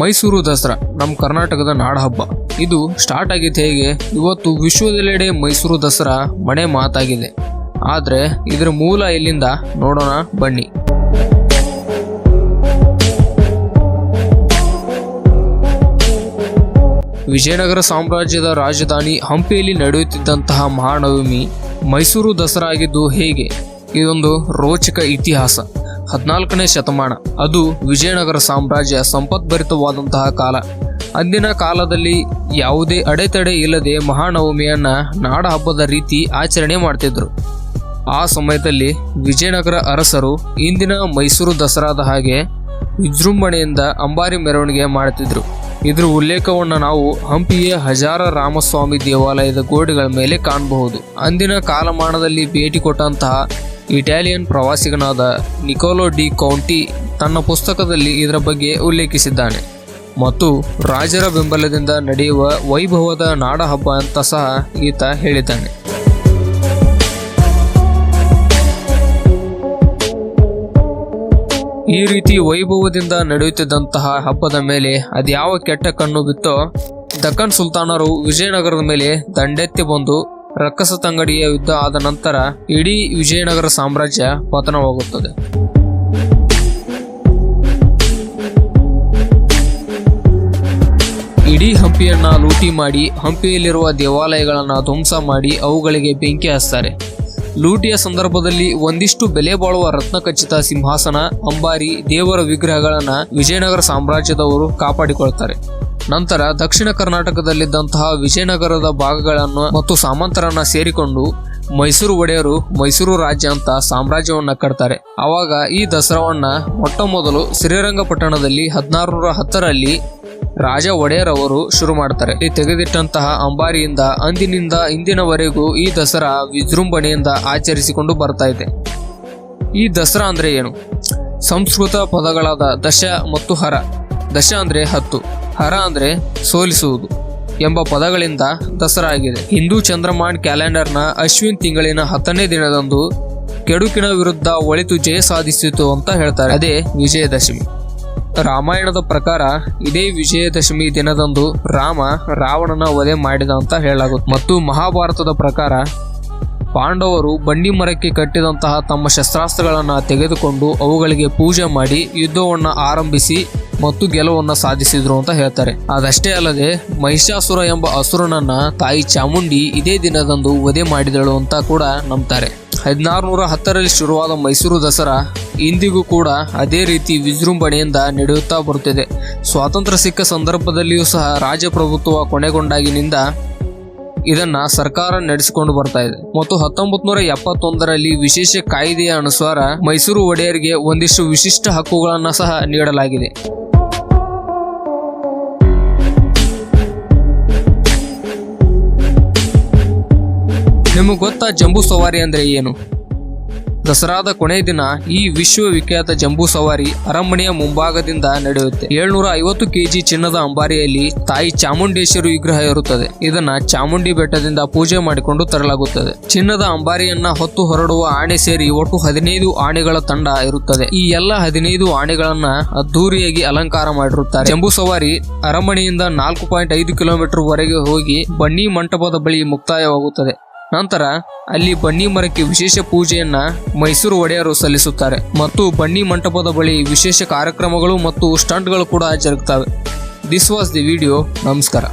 ಮೈಸೂರು ದಸರಾ ನಮ್ಮ ಕರ್ನಾಟಕದ ನಾಡಹಬ್ಬ. ಇದು ಸ್ಟಾರ್ಟ್ ಆಗಿದ್ದು ಹೇಗೆ? ಇವತ್ತು ವಿಶ್ವದೆಲ್ಲೆಡೆ ಮೈಸೂರು ದಸರಾ ಮನೆ ಮಾತಾಗಿದೆ. ಆದರೆ ಇದರ ಮೂಲ ಎಲ್ಲಿಂದ ನೋಡೋಣ, ಬನ್ನಿ. ವಿಜಯನಗರ ಸಾಮ್ರಾಜ್ಯದ ರಾಜಧಾನಿ ಹಂಪಿಯಲ್ಲಿ ನಡೆಯುತ್ತಿದ್ದಂತಹ ಮಹಾನವಮಿ ಮೈಸೂರು ದಸರಾ ಆಗಿದ್ದು ಹೇಗೆ? ಇದೊಂದು ರೋಚಕ ಇತಿಹಾಸ. ಹದಿನಾಲ್ಕನೇ ಶತಮಾನ. ಅದು ವಿಜಯನಗರ ಸಾಮ್ರಾಜ್ಯ ಸಂಪದ್ಭರಿತವಾದಂತಹ ಕಾಲ. ಅಂದಿನ ಕಾಲದಲ್ಲಿ ಯಾವುದೇ ಅಡೆತಡೆ ಇಲ್ಲದೆ ಮಹಾನವಮಿಯನ್ನ ನಾಡ ಹಬ್ಬದ ರೀತಿ ಆಚರಣೆ ಮಾಡ್ತಿದ್ರು. ಆ ಸಮಯದಲ್ಲಿ ವಿಜಯನಗರ ಅರಸರು ಇಂದಿನ ಮೈಸೂರು ದಸರಾದ ಹಾಗೆ ವಿಜೃಂಭಣೆಯಿಂದ ಅಂಬಾರಿ ಮೆರವಣಿಗೆ ಮಾಡುತ್ತಿದ್ದರು ಇದರ ಉಲ್ಲೇಖವನ್ನು ನಾವು ಹಂಪಿಯ ಹಜಾರ ರಾಮಸ್ವಾಮಿ ದೇವಾಲಯದ ಗೋಡೆಗಳ ಮೇಲೆ ಕಾಣಬಹುದು. ಅಂದಿನ ಕಾಲಮಾನದಲ್ಲಿ ಭೇಟಿ ಕೊಟ್ಟಂತಹ ಇಟಾಲಿಯನ್ ಪ್ರವಾಸಿಗನಾದ ನಿಕೋಲೋ ಡಿ ಕೌಂಟಿ ತನ್ನ ಪುಸ್ತಕದಲ್ಲಿ ಇದರ ಬಗ್ಗೆ ಉಲ್ಲೇಖಿಸಿದ್ದಾನೆ. ಮತ್ತು ರಾಜರ ಬೆಂಬಲದಿಂದ ನಡೆಯುವ ವೈಭವದ ನಾಡ ಹಬ್ಬ ಅಂತ ಸಹ ಈತ ಹೇಳಿದ್ದಾನೆ. ಈ ರೀತಿ ವೈಭವದಿಂದ ನಡೆಯುತ್ತಿದ್ದಂತಹ ಹಬ್ಬದ ಮೇಲೆ ಅದ್ಯಾವ ಕೆಟ್ಟ ಕಣ್ಣು ಬಿತ್ತೋ ದಕ್ಕನ್ ಸುಲ್ತಾನರು ವಿಜಯನಗರದ ಮೇಲೆ ದಂಡೆತ್ತಿ ಬಂದು ರಕ್ಕಸ ತಂಗಡಿಯ ಯುದ್ಧ ಆದ ನಂತರ ಇಡೀ ವಿಜಯನಗರ ಸಾಮ್ರಾಜ್ಯ ಪತನವಾಗುತ್ತದೆ. ಇಡೀ ಹಂಪಿಯನ್ನ ಲೂಟಿ ಮಾಡಿ, ಹಂಪಿಯಲ್ಲಿರುವ ದೇವಾಲಯಗಳನ್ನ ಧ್ವಂಸ ಮಾಡಿ ಅವುಗಳಿಗೆ ಬೆಂಕಿ ಹಚ್ತಾರೆ ಲೂಟಿಯ ಸಂದರ್ಭದಲ್ಲಿ ಒಂದಿಷ್ಟು ಬೆಲೆ ಬಾಳುವ ರತ್ನ ಖಚಿತ ಸಿಂಹಾಸನ, ಅಂಬಾರಿ, ದೇವರ ವಿಗ್ರಹಗಳನ್ನ ವಿಜಯನಗರ ಸಾಮ್ರಾಜ್ಯದವರು ಕಾಪಾಡಿಕೊಳ್ತಾರೆ. ನಂತರ ದಕ್ಷಿಣ ಕರ್ನಾಟಕದಲ್ಲಿದ್ದಂತಹ ವಿಜಯನಗರದ ಭಾಗಗಳನ್ನು ಮತ್ತು ಸಾಮಂತರನ್ನ ಸೇರಿಕೊಂಡು ಮೈಸೂರು ಒಡೆಯರು ಮೈಸೂರು ರಾಜ್ಯ ಅಂತ ಸಾಮ್ರಾಜ್ಯವನ್ನ ಕಟ್ತಾರೆ. ಆವಾಗ ಈ ದಸರಾವನ್ನ ಮೊಟ್ಟ ಮೊದಲು ಶ್ರೀರಂಗಪಟ್ಟಣದಲ್ಲಿ ಹದಿನಾರುನೂರ ಹತ್ತರಲ್ಲಿ ರಾಜ ಒಡೆಯರ್ ಅವರು ಶುರು ಮಾಡ್ತಾರೆ. ಈ ತೆಗೆದಿಟ್ಟಂತಹ ಅಂಬಾರಿಯಿಂದ ಅಂದಿನಿಂದ ಇಂದಿನವರೆಗೂ ಈ ದಸರಾ ವಿಜೃಂಭಣೆಯಿಂದ ಆಚರಿಸಿಕೊಂಡು ಬರ್ತಾ ಇದೆ. ಈ ದಸರಾ ಅಂದ್ರೆ ಏನು? ಸಂಸ್ಕೃತ ಪದಗಳಾದ ದಶ ಮತ್ತು ಹರ. ದಶ ಅಂದ್ರೆ ಹತ್ತು. ಹರ ಅಂದ್ರೆ ಸೋಲಿಸುವುದು ಎಂಬ ಪದಗಳಿಂದ ದಸರಾ ಆಗಿದೆ ಹಿಂದೂ ಚಂದ್ರಮಾನ್ ಕ್ಯಾಲೆಂಡರ್ನ ಅಶ್ವಿನ್ ತಿಂಗಳಿನ ಹತ್ತನೇ ದಿನದಂದು ಕೆಡುಕಿನ ವಿರುದ್ಧ ಒಳಿತು ಜಯ ಸಾಧಿಸಿತು ಅಂತ ಹೇಳ್ತಾರೆ. ಅದೇ ವಿಜಯದಶಮಿ. ರಾಮಾಯಣದ ಪ್ರಕಾರ ಇದೇ ವಿಜಯದಶಮಿ ದಿನದಂದು ರಾಮ ರಾವಣನ ವಧೆ ಮಾಡಿದ ಅಂತ ಹೇಳಲಾಗುತ್ತೆ ಮತ್ತು ಮಹಾಭಾರತದ ಪ್ರಕಾರ ಪಾಂಡವರು ಬಂಡಿ ಮರಕ್ಕೆ ಕಟ್ಟಿದಂತಹ ತಮ್ಮ ಶಸ್ತ್ರಾಸ್ತ್ರಗಳನ್ನು ತೆಗೆದುಕೊಂಡು ಅವುಗಳಿಗೆ ಪೂಜೆ ಮಾಡಿ ಯುದ್ಧವನ್ನು ಆರಂಭಿಸಿ ಮತ್ತು ಗೆಲುವನ್ನು ಸಾಧಿಸಿದ್ರು ಅಂತ ಹೇಳ್ತಾರೆ. ಅದಷ್ಟೇ ಅಲ್ಲದೆ ಮಹಿಷಾಸುರ ಎಂಬ ಅಸುರನನ್ನ ತಾಯಿ ಚಾಮುಂಡಿ ಇದೇ ದಿನದಂದು ವಧೆ ಮಾಡಿದಳು ಅಂತ ಕೂಡ ನಂಬ್ತಾರೆ. ಹದಿನಾರುನೂರ ಹತ್ತರಲ್ಲಿ ಶುರುವಾದ ಮೈಸೂರು ದಸರಾ ಇಂದಿಗೂ ಕೂಡ ಅದೇ ರೀತಿ ವಿಜೃಂಭಣೆಯಿಂದ ನಡೆಯುತ್ತಾ ಬರುತ್ತಿದೆ. ಸ್ವಾತಂತ್ರ್ಯ ಸಿಕ್ಕ ಸಂದರ್ಭದಲ್ಲಿಯೂ ಸಹ ರಾಜಪ್ರಭುತ್ವ ಕೊನೆಗೊಂಡಾಗಿನಿಂದ ಇದನ್ನ ಸರ್ಕಾರ ನಡೆಸಿಕೊಂಡು ಬರ್ತಾ ಇದೆ. ಮತ್ತು ಹತ್ತೊಂಬತ್ ನೂರ ಎಪ್ಪತ್ತೊಂದರಲ್ಲಿ ವಿಶೇಷ ಕಾಯ್ದೆಯ ಅನುಸಾರ ಮೈಸೂರು ಒಡೆಯರಿಗೆ ಒಂದಿಷ್ಟು ವಿಶಿಷ್ಟ ಹಕ್ಕುಗಳನ್ನು ಸಹ ನೀಡಲಾಗಿದೆ. ನಿಮಗೆ ಗೊತ್ತಾ ಜಂಬೂ ಸವಾರಿ ಅಂದ್ರೆ ಏನು? ದಸರಾದ ಕೊನೆಯ ದಿನ ಈ ವಿಶ್ವವಿಖ್ಯಾತ ಜಂಬೂ ಸವಾರಿ ಅರಮನೆಯ ಮುಂಭಾಗದಿಂದ ನಡೆಯುತ್ತೆ. ಏಳ್ನೂರ ಐವತ್ತು ಕೆಜಿ ಚಿನ್ನದ ಅಂಬಾರಿಯಲ್ಲಿ ತಾಯಿ ಚಾಮುಂಡೇಶ್ವರಿ ವಿಗ್ರಹ ಇರುತ್ತದೆ. ಇದನ್ನ ಚಾಮುಂಡಿ ಬೆಟ್ಟದಿಂದ ಪೂಜೆ ಮಾಡಿಕೊಂಡು ತರಲಾಗುತ್ತದೆ. ಚಿನ್ನದ ಅಂಬಾರಿಯನ್ನ ಹೊತ್ತು ಹೊರಡುವ ಆಣೆ ಸೇರಿ ಒಟ್ಟು ಹದಿನೈದು ಆಣೆಗಳ ತಂಡ ಇರುತ್ತದೆ. ಈ ಎಲ್ಲ ಹದಿನೈದು ಆಣೆಗಳನ್ನ ಅದ್ದೂರಿಯಾಗಿ ಅಲಂಕಾರ ಮಾಡಿರುತ್ತಾರೆ. ಜಂಬೂ ಸವಾರಿ ಅರಮನೆಯಿಂದ ನಾಲ್ಕು ಪಾಯಿಂಟ್ ಐದು ಕಿಲೋಮೀಟರ್ ವರೆಗೆ ಹೋಗಿ ಬನ್ನಿ ಮಂಟಪದ ಬಳಿ ಮುಕ್ತಾಯವಾಗುತ್ತದೆ. ನಂತರ ಅಲ್ಲಿ ಬನ್ನಿ ಮರಕ್ಕೆ ವಿಶೇಷ ಪೂಜೆಯನ್ನ ಮೈಸೂರು ಒಡೆಯರು ಸಲ್ಲಿಸುತ್ತಾರೆ. ಮತ್ತು ಬನ್ನಿ ಮಂಟಪದ ಬಳಿ ವಿಶೇಷ ಕಾರ್ಯಕ್ರಮಗಳು ಮತ್ತು ಸ್ಟಂಟ್ಗಳು ಕೂಡ ಜರುಗುತ್ತವೆ ದಿಸ್ ವಾಸ್ ದಿ ವಿಡಿಯೋ ನಮಸ್ಕಾರ.